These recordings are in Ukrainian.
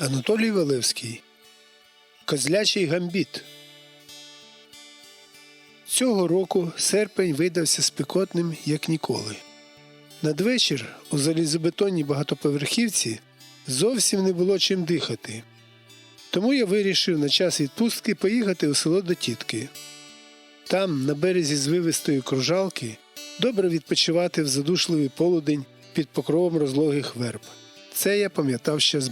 Анатолій Валевський. Козлячий гамбіт. Цього року серпень видався спекотним, як ніколи. Надвечір у залізобетонній багатоповерхівці зовсім не було чим дихати. Тому я вирішив на час відпустки поїхати у село до тітки. Там, на березі звивистої кружалки, добре відпочивати в задушливий полудень під покровом розлогих верб. Це я пам'ятав ще з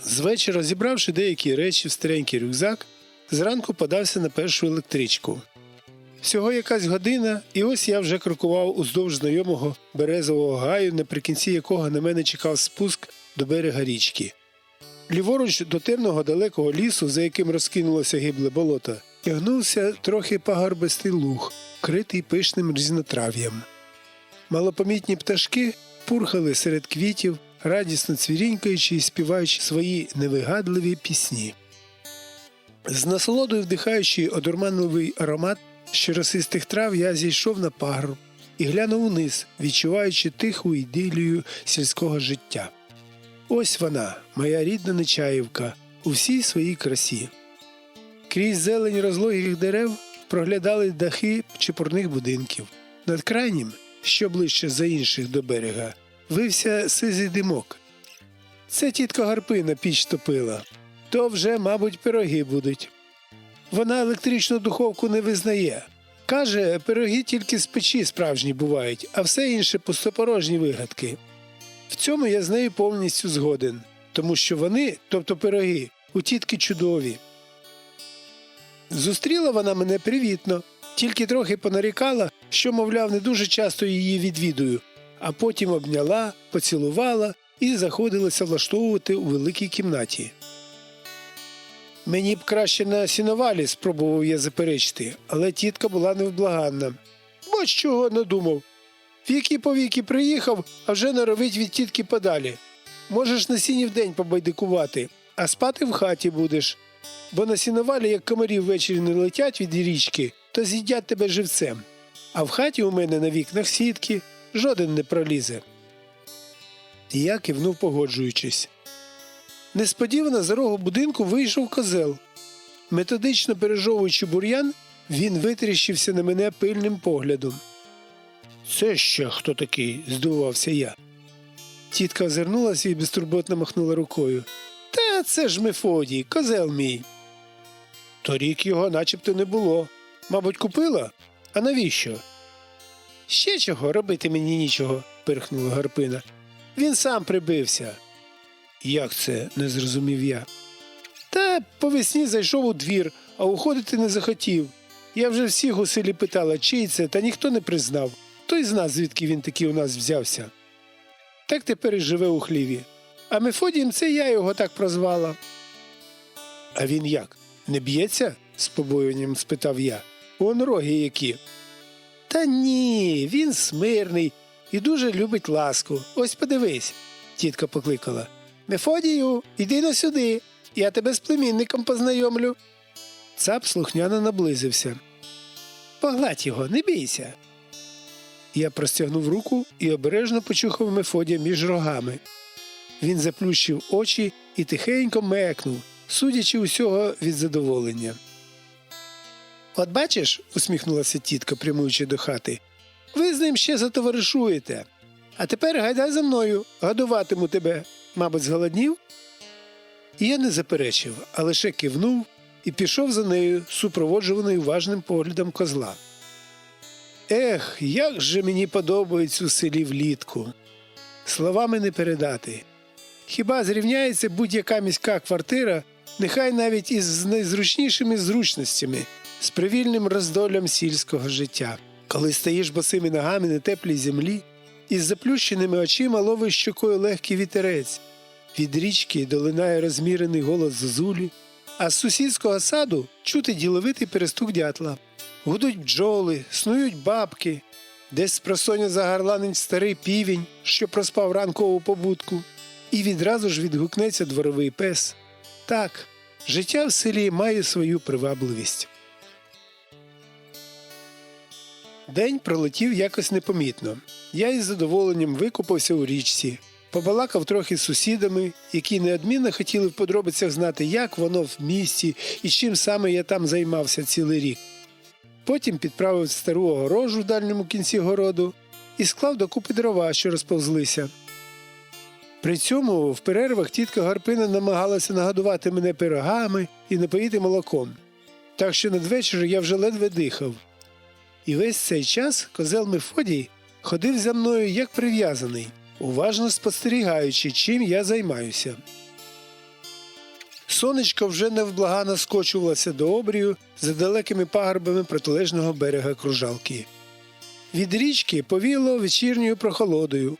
балку. Звечора, зібравши деякі речі в старенький рюкзак, зранку подався на першу електричку. Всього якась година, і ось я вже крокував уздовж знайомого березового гаю, наприкінці якого на мене чекав спуск до берега річки. Ліворуч до темного далекого лісу, за яким розкинулося гибле болото, тягнувся трохи пагорбистий луг, критий пишним різнотрав'ям. Малопомітні пташки пурхали серед квітів, радісно цвірінькаючи і співаючи свої невигадливі пісні. З насолодою вдихаючи одурманливий аромат щоросистих трав, я зійшов на пагорб і глянув униз, відчуваючи тиху ідилію сільського життя. Ось вона, моя рідна Нечаївка, у всій своїй красі. Крізь зелень розлогих дерев проглядали дахи чепурних будинків. Над крайнім, що ближче за інших до берега, вився сизий димок. Це тітка Гарпина піч топила. То вже, мабуть, пироги будуть. Вона електричну духовку не визнає. Каже, пироги тільки з печі справжні бувають, а все інше пустопорожні вигадки. В цьому я з нею повністю згоден, тому що вони, тобто пироги, у тітки чудові. Зустріла вона мене привітно, тільки трохи понарікала, що, мовляв, не дуже часто її відвідую, а потім обняла, поцілувала і заходилася влаштовувати у великій кімнаті. Мені б краще на сіновалі спробував я заперечити, але тітка була невблаганна. Бо чого надумав. Віки по віки приїхав, а вже норовить від тітки подалі. Можеш на сіні вдень побайдикувати, а спати в хаті будеш. Бо на сіновалі, як комарі ввечері не летять від річки, то з'їдять тебе живцем. А в хаті у мене на вікнах сітки, жоден не пролізе. Я кивнув, погоджуючись. Несподівано за рогу будинку вийшов козел. Методично пережовуючи бур'ян, він витріщився на мене пильним поглядом. Це ще хто такий? здивувався я. Тітка озирнулася і безтурботно махнула рукою. Та це ж Мефодій, козел мій. Торік його начебто не було. Мабуть, купила? А навіщо? Ще чого, робити мені нічого, пирхнула Гарпина. Він сам прибився. Як це? не зрозумів я. Та по весні зайшов у двір, а уходити не захотів. Я вже всіх у селі питала, чий це, та ніхто не признав. Той з нас, звідки він такий у нас взявся. Так тепер і живе у хліві. А Мефодієм це я його так прозвала. А він як? Не б'ється? з побоюванням спитав я. Он роги які. Та ні, він смирний і дуже любить ласку. Ось подивись, тітка покликала. Мефодію, іди на сюди, я тебе з племінником познайомлю. Цап слухняно наблизився. Погладь його, не бійся. Я простягнув руку і обережно почухав Мефодія між рогами. Він заплющив очі і тихенько мекнув, судячи усього від задоволення. От бачиш, усміхнулася тітка, прямуючи до хати. Ви з ним ще затоваришуєте. А тепер гайдай за мною, годуватиму тебе. Мабуть, зголоднів? І я не заперечив, а лише кивнув і пішов за нею, супроводжуваний уважним поглядом козла. Ех, як же мені подобається у селі влітку. Словами не передати. Хіба зрівняється будь-яка міська квартира, нехай навіть із найзручнішими зручностями, з привільним роздолям сільського життя. Коли стаєш босими ногами на теплій землі, із заплющеними очима ловиш щокою легкий вітерець. Від річки долинає розмірений голос зозулі, а з сусідського саду чути діловитий перестук дятла. Гудуть бджоли, снують бабки, десь спросоня загарланить старий півень, що проспав ранкову побудку, і відразу ж відгукнеться дворовий пес. Так, життя в селі має свою привабливість. День пролетів якось непомітно. Я із задоволенням викупався у річці. побалакав трохи з сусідами, які неодмінно хотіли в подробицях знати, як воно в місті і чим саме я там займався цілий рік. Потім підправив стару огорожу в дальньому кінці городу і склав докупи дрова, що розповзлися. При цьому в перервах тітка Гарпина намагалася нагодувати мене пирогами і напоїти молоком. Так що надвечір я вже ледве дихав. І весь цей час козел Мефодій ходив за мною як прив'язаний, уважно спостерігаючи, чим я займаюся. Сонечко вже невблагано скочувалося до обрію за далекими пагорбами протилежного берега кружалки. Від річки повіло вечірньою прохолодою.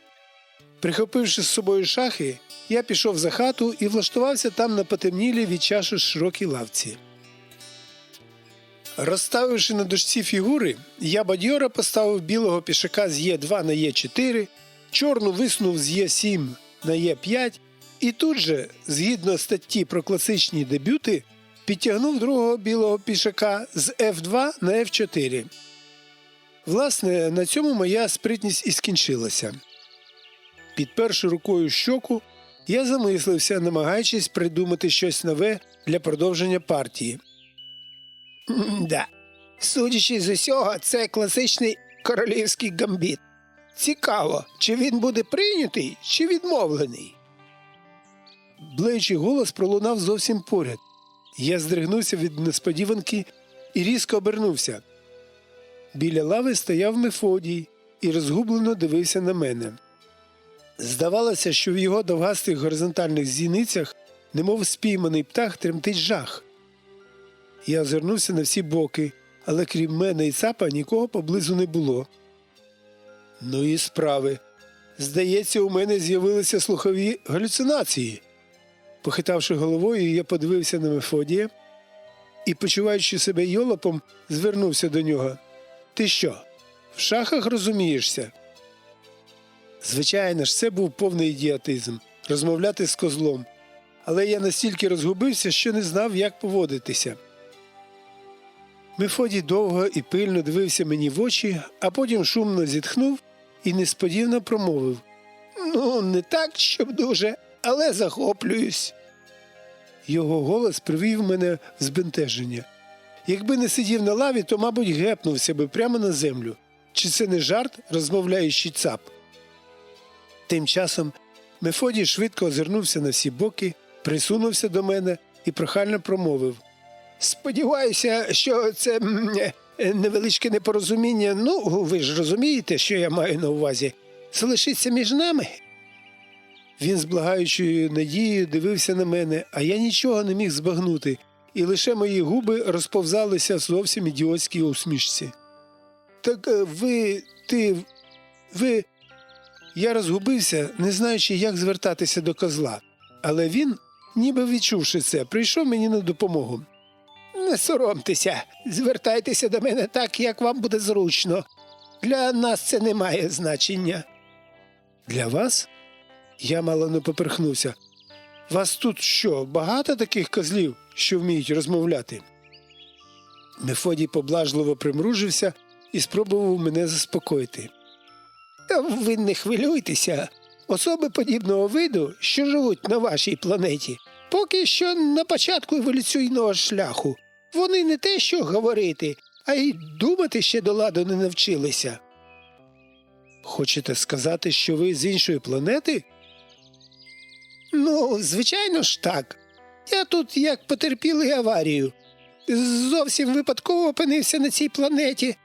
Прихопивши з собою шахи, я пішов за хату і влаштувався там на потемнілій від чашу широкій лавці. Розставивши на дошці фігури, я бадьора поставив білого пішака з Є2 на Є4, чорну виснув з Є7 на Є5 і тут же, згідно статті про класичні дебюти, підтягнув другого білого пішака з F2 на F4. Власне, на цьому моя спритність і скінчилася. Підперши рукою щоку, я замислився, намагаючись придумати щось нове для продовження партії. Да. Судячи з усього, це класичний королівський гамбіт. Цікаво, чи він буде прийнятий, чи відмовлений. Блеючий голос пролунав зовсім поряд. Я здригнувся від несподіванки і різко обернувся. Біля лави стояв Мефодій і розгублено дивився на мене. Здавалося, що в його довгастих горизонтальних зіницях, немов спійманий птах, тремтить жах. Я озирнувся на всі боки, але крім мене і цапа нікого поблизу не було. Ну і справи. Здається, у мене з'явилися слухові галюцинації. Похитавши головою, я подивився на Мефодія і, почуваючи себе йолопом, звернувся до нього. Ти що, в шахах розумієшся? Звичайно ж, це був повний ідіотизм розмовляти з козлом, але я настільки розгубився, що не знав, як поводитися. Мефодій довго і пильно дивився мені в очі, а потім шумно зітхнув і несподівано промовив Ну, не так, щоб дуже, але захоплююсь. Його голос привів мене в збентеження. Якби не сидів на лаві, то, мабуть, гепнувся би прямо на землю. Чи це не жарт, розмовляючий цап? Тим часом Мефодій швидко озирнувся на всі боки, присунувся до мене і прохально промовив Сподіваюся, що це е, невеличке непорозуміння. Ну, ви ж розумієте, що я маю на увазі. Залишиться між нами. Він з благаючою надією дивився на мене, а я нічого не міг збагнути, і лише мої губи розповзалися зовсім ідіотській усмішці. Так е, ви, ти, ви. Я розгубився, не знаючи, як звертатися до козла, але він, ніби відчувши це, прийшов мені на допомогу. Не соромтеся, звертайтеся до мене так, як вам буде зручно. Для нас це не має значення. Для вас? Я мало не поперхнувся. Вас тут що, багато таких козлів, що вміють розмовляти? Мефодій поблажливо примружився і спробував мене заспокоїти. Та ви не хвилюйтеся. Особи подібного виду, що живуть на вашій планеті, поки що на початку еволюційного шляху. Вони не те, що говорити, а й думати ще до ладу не навчилися. Хочете сказати, що ви з іншої планети? Ну, звичайно ж так. Я тут як потерпілий аварію. Зовсім випадково опинився на цій планеті.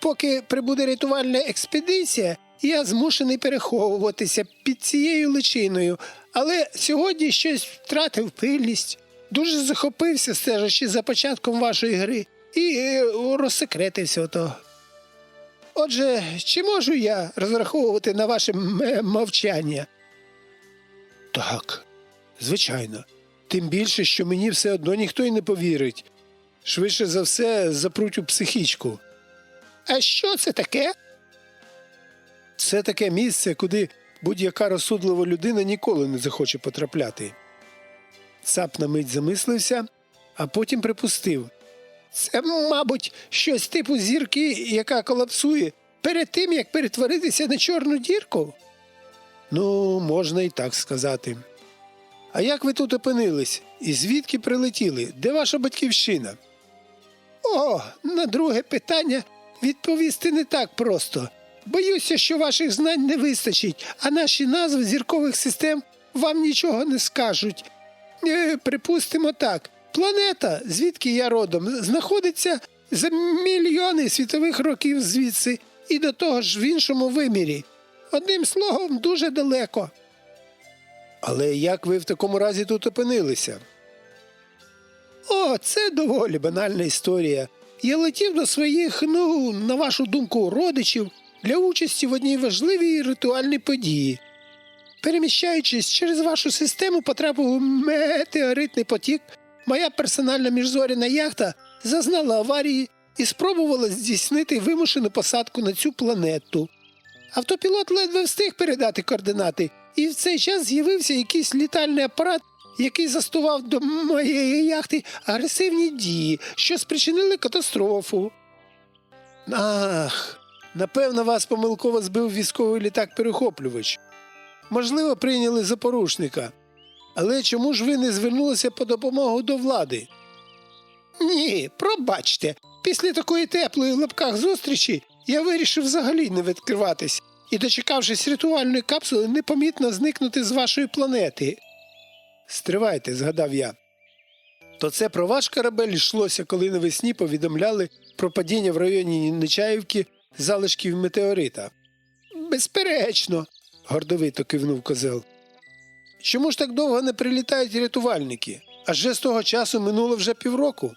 Поки прибуде рятувальна експедиція, я змушений переховуватися під цією личиною, але сьогодні щось втратив пильність. Дуже захопився, стежачи за початком вашої гри, і е, розсекретився ото. Отже, чи можу я розраховувати на ваше мовчання? Так, звичайно. Тим більше, що мені все одно ніхто й не повірить. Швидше за все, запруть у психічку. А що це таке? Це таке місце, куди будь-яка розсудлива людина ніколи не захоче потрапляти. Цап на мить замислився, а потім припустив. Це, мабуть, щось типу зірки, яка колапсує перед тим, як перетворитися на чорну дірку. Ну, можна і так сказати. А як ви тут опинились? І звідки прилетіли? Де ваша батьківщина? О, на друге питання відповісти не так просто. Боюся, що ваших знань не вистачить, а наші назви зіркових систем вам нічого не скажуть. Е, припустимо так: планета, звідки я родом, знаходиться за мільйони світових років звідси і до того ж в іншому вимірі. Одним словом, дуже далеко. Але як ви в такому разі тут опинилися? О, це доволі банальна історія. Я летів до своїх, ну, на вашу думку, родичів для участі в одній важливій ритуальній події. Переміщаючись через вашу систему, потрапив у метеоритний потік. Моя персональна міжзоряна яхта зазнала аварії і спробувала здійснити вимушену посадку на цю планету. Автопілот ледве встиг передати координати, і в цей час з'явився якийсь літальний апарат, який застував до моєї яхти агресивні дії, що спричинили катастрофу. Ах, напевно, вас помилково збив військовий літак-перехоплювач. Можливо, прийняли за порушника. Але чому ж ви не звернулися по допомогу до влади? Ні, пробачте. Після такої теплої в лапках зустрічі я вирішив взагалі не відкриватись і, дочекавшись ритуальної капсули, непомітно зникнути з вашої планети. Стривайте, згадав я. То це про ваш корабель йшлося, коли навесні повідомляли про падіння в районі Нечаївки залишків метеорита. Безперечно, гордовито кивнув козел. Чому ж так довго не прилітають рятувальники? Адже з того часу минуло вже півроку.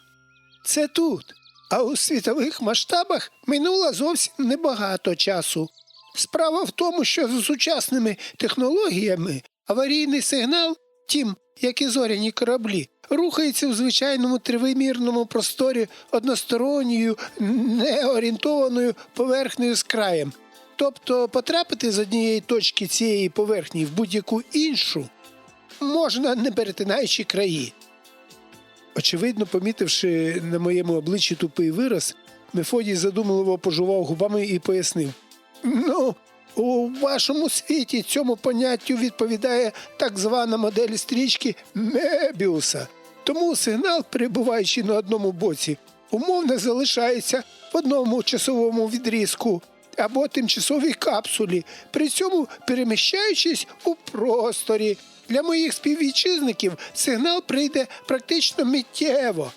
Це тут. А у світових масштабах минуло зовсім небагато часу. Справа в тому, що з сучасними технологіями аварійний сигнал, тім, як і зоряні кораблі, рухається у звичайному тривимірному просторі односторонньою, неорієнтованою поверхнею з краєм. Тобто потрапити з однієї точки цієї поверхні в будь-яку іншу можна, не перетинаючи краї. Очевидно, помітивши на моєму обличчі тупий вираз, Мефодій задумливо пожував губами і пояснив: Ну, у вашому світі цьому поняттю відповідає так звана модель стрічки Мебіуса. Тому сигнал, перебуваючи на одному боці, умовно залишається в одному часовому відрізку або тимчасовій капсулі, при цьому переміщаючись у просторі. Для моїх співвітчизників сигнал прийде практично миттєво.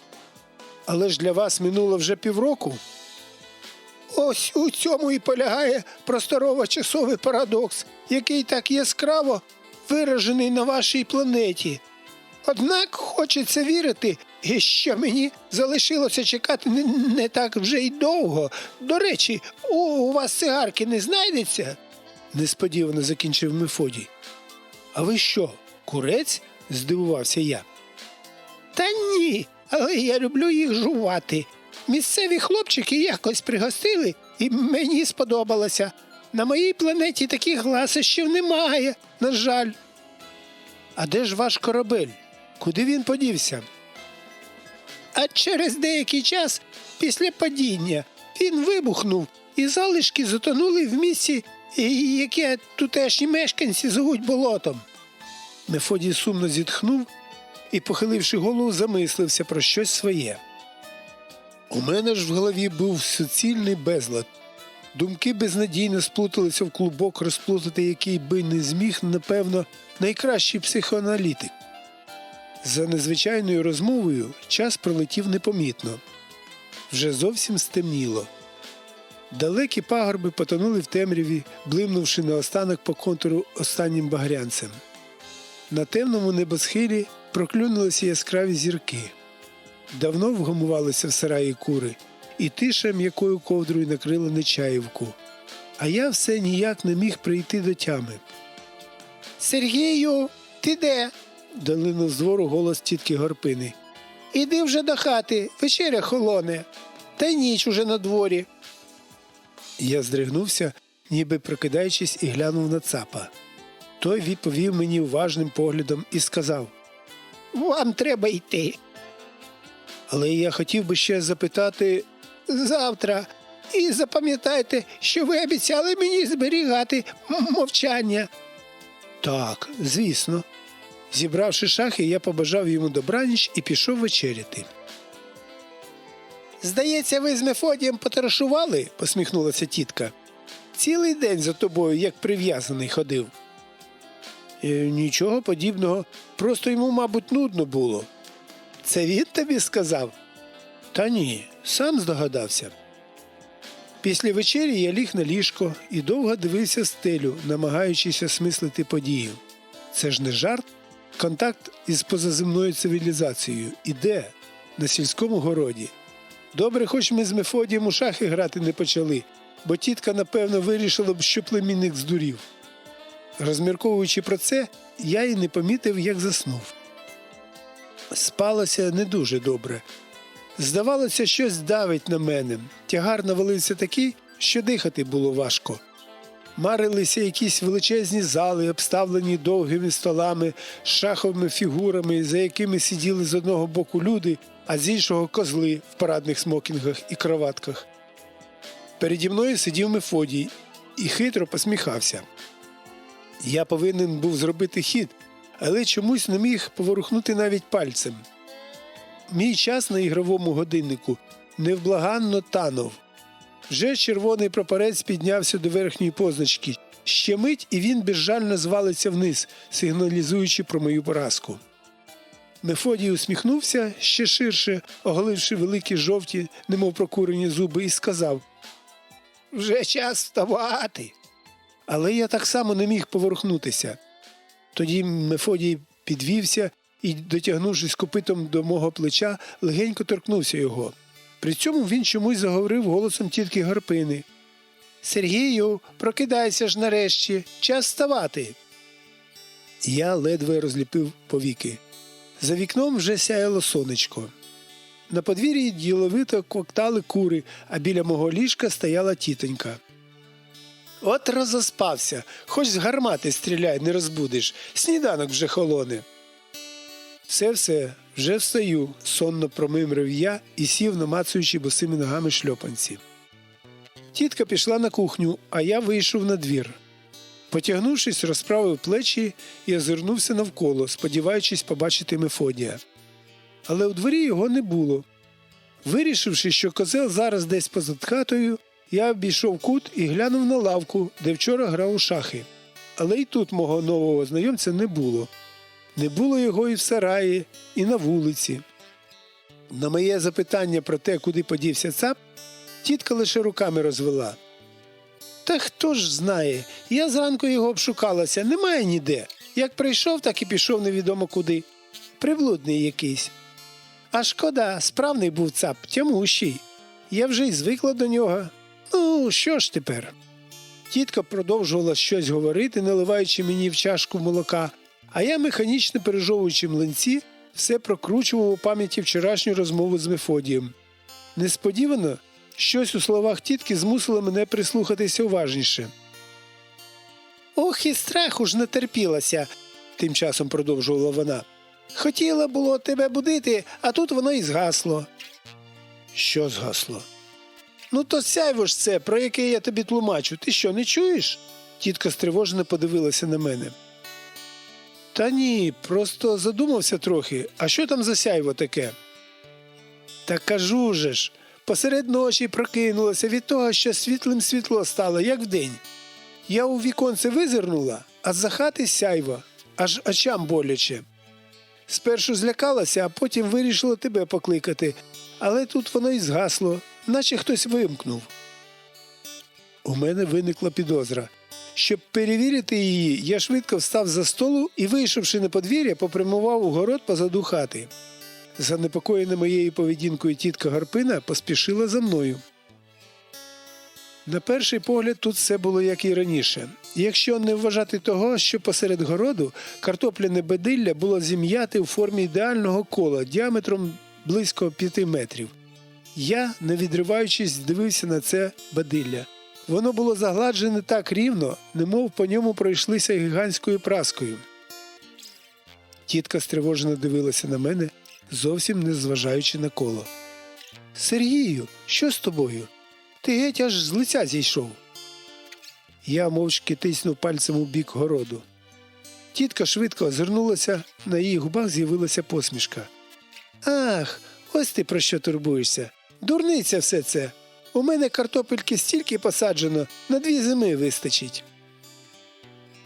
Але ж для вас минуло вже півроку. Ось у цьому і полягає просторово-часовий парадокс, який так яскраво виражений на вашій планеті. Однак хочеться вірити, що мені залишилося чекати не, так вже й довго. До речі, у, вас цигарки не знайдеться? несподівано закінчив Мефодій. А ви що, курець? здивувався я. Та ні, але я люблю їх жувати. Місцеві хлопчики якось пригостили, і мені сподобалося. На моїй планеті таких гласищів немає, на жаль. А де ж ваш корабель? Куди він подівся? А через деякий час після падіння він вибухнув, і залишки затонули в місці, яке тутешні мешканці зовуть болотом. Мефодій сумно зітхнув і, похиливши голову, замислився про щось своє. У мене ж в голові був суцільний безлад. Думки безнадійно сплуталися в клубок, розплутати який би не зміг, напевно, найкращий психоаналітик. За незвичайною розмовою час пролетів непомітно. Вже зовсім стемніло. Далекі пагорби потонули в темряві, блимнувши наостанок по контуру останнім багрянцем. На темному небосхилі проклюнулися яскраві зірки. Давно вгамувалися в сараї кури, і тиша м'якою ковдрою накрила Нечаївку. А я все ніяк не міг прийти до тями. Сергію, ти де? Долинув з двору голос тітки Горпини. Іди вже до хати, вечеря холоне, та й ніч уже на дворі. Я здригнувся, ніби прокидаючись, і глянув на цапа. Той відповів мені уважним поглядом і сказав: Вам треба йти. Але я хотів би ще запитати завтра. І запам'ятайте, що ви обіцяли мені зберігати мовчання. Так, звісно. Зібравши шахи, я побажав йому добраніч і пішов вечеряти. Здається, ви з Мефодієм потарашували, посміхнулася тітка. Цілий день за тобою, як прив'язаний, ходив. «Е, нічого подібного, просто йому, мабуть, нудно було. Це він тобі сказав? Та ні, сам здогадався. Після вечері я ліг на ліжко і довго дивився стелю, намагаючись осмислити подію. Це ж не жарт, контакт із позаземною цивілізацією. І де? На сільському городі. Добре, хоч ми з Мефодієм у шахи грати не почали, бо тітка, напевно, вирішила б, що племінник здурів. Розмірковуючи про це, я й не помітив, як заснув. Спалося не дуже добре. Здавалося, щось давить на мене. Тягар навалився такий, що дихати було важко. Марилися якісь величезні зали, обставлені довгими столами, з шаховими фігурами, за якими сиділи з одного боку люди, а з іншого козли в парадних смокінгах і кроватках. Переді мною сидів Мефодій і хитро посміхався. Я повинен був зробити хід, але чомусь не міг поворухнути навіть пальцем. Мій час на ігровому годиннику невблаганно танув. Вже червоний прапорець піднявся до верхньої позначки. Ще мить, і він безжально звалиться вниз, сигналізуючи про мою поразку. Мефодій усміхнувся ще ширше, оголивши великі жовті, немов прокурені зуби, і сказав Вже час вставати. Але я так само не міг поворухнутися. Тоді Мефодій підвівся і, дотягнувшись копитом до мого плеча, легенько торкнувся його. При цьому він чомусь заговорив голосом тітки Гарпини. Сергію, прокидайся ж нарешті, час вставати. Я ледве розліпив повіки. За вікном вже сяяло сонечко. На подвір'ї діловито коктали кури, а біля мого ліжка стояла тітонька. От розоспався, хоч з гармати стріляй, не розбудеш, сніданок вже холоне. Все все, вже встаю, сонно промимрив я і сів, намацуючи босими ногами шльопанці. Тітка пішла на кухню, а я вийшов на двір. Потягнувшись, розправив плечі і озирнувся навколо, сподіваючись побачити Мефодія. Але у дворі його не було. Вирішивши, що козел зараз десь позад хатою, я обійшов кут і глянув на лавку, де вчора грав у шахи. Але й тут мого нового знайомця не було. Не було його і в сараї, і на вулиці. На моє запитання про те, куди подівся цап, тітка лише руками розвела. Та хто ж знає, я зранку його обшукалася, немає ніде. Як прийшов, так і пішов невідомо куди. Приблудний якийсь. А шкода, справний був цап, тямущий. Я вже й звикла до нього. Ну, що ж тепер? Тітка продовжувала щось говорити, наливаючи мені в чашку молока, а я, механічно пережовуючи млинці, все прокручував у пам'яті вчорашню розмову з Мефодієм. Несподівано щось у словах тітки змусило мене прислухатися уважніше. Ох, і страху ж натерпілася, тим часом продовжувала вона. Хотіла було тебе будити, а тут воно і згасло. Що згасло? Ну, то сяйво ж це, про яке я тобі тлумачу. Ти що, не чуєш? Тітка стривожено подивилася на мене. Та ні, просто задумався трохи. А що там за сяйво таке? Та кажу же ж, посеред ночі прокинулася від того, що світлим світло стало, як вдень. Я у віконце визирнула, а за хати сяйво, аж очам боляче. Спершу злякалася, а потім вирішила тебе покликати, але тут воно і згасло, наче хтось вимкнув. У мене виникла підозра. Щоб перевірити її, я швидко встав за столу і, вийшовши на подвір'я, попрямував у город позаду хати. Занепокоєна моєю поведінкою тітка Гарпина поспішила за мною. На перший погляд тут все було як і раніше. Якщо не вважати того, що посеред городу картопляне бедилля було зім'яте у формі ідеального кола діаметром близько п'яти метрів. Я, не відриваючись, дивився на це бадилля. Воно було загладжене так рівно, немов по ньому пройшлися гігантською праскою. Тітка стривожено дивилася на мене, зовсім не зважаючи на коло. Сергію, що з тобою? Ти геть аж з лиця зійшов. Я мовчки тиснув пальцем у бік городу. Тітка швидко озирнулася, на її губах з'явилася посмішка. Ах, ось ти про що турбуєшся. Дурниця все це. У мене картопельки стільки посаджено, на дві зими вистачить.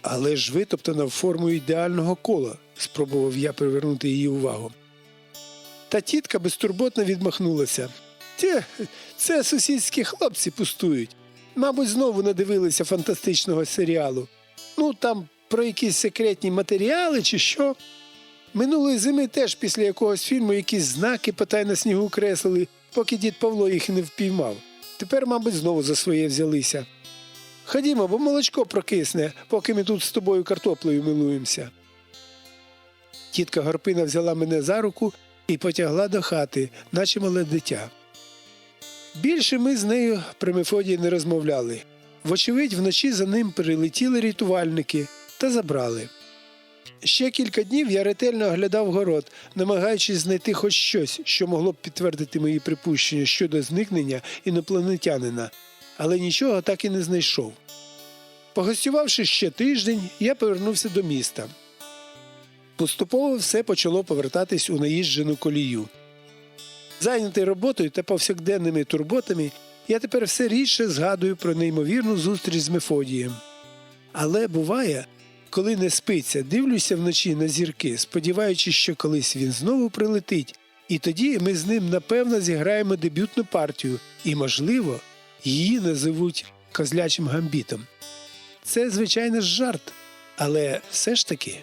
Але ж витоптана в форму ідеального кола, спробував я привернути її увагу. Та тітка безтурботно відмахнулася. Тє, це сусідські хлопці пустують. Мабуть, знову надивилися фантастичного серіалу. Ну, там про якісь секретні матеріали чи що. Минулої зими теж після якогось фільму якісь знаки потай на снігу креслили, поки дід Павло їх не впіймав. Тепер, мабуть, знову за своє взялися. Ходімо, бо молочко прокисне, поки ми тут з тобою картоплею милуємося. Тітка Горпина взяла мене за руку і потягла до хати, наче мале дитя. Більше ми з нею при Мефодії не розмовляли. Вочевидь, вночі за ним прилетіли рятувальники та забрали. Ще кілька днів я ретельно оглядав город, намагаючись знайти хоч щось, що могло б підтвердити мої припущення щодо зникнення інопланетянина, але нічого так і не знайшов. Погостювавши ще тиждень, я повернувся до міста. Поступово все почало повертатись у наїжджену колію. Зайнятий роботою та повсякденними турботами, я тепер все рідше згадую про неймовірну зустріч з Мефодієм. Але буває, коли не спиться, дивлюся вночі на зірки, сподіваючись, що колись він знову прилетить, і тоді ми з ним напевно зіграємо дебютну партію, і, можливо, її називуть козлячим гамбітом. Це, звичайно жарт, але все ж таки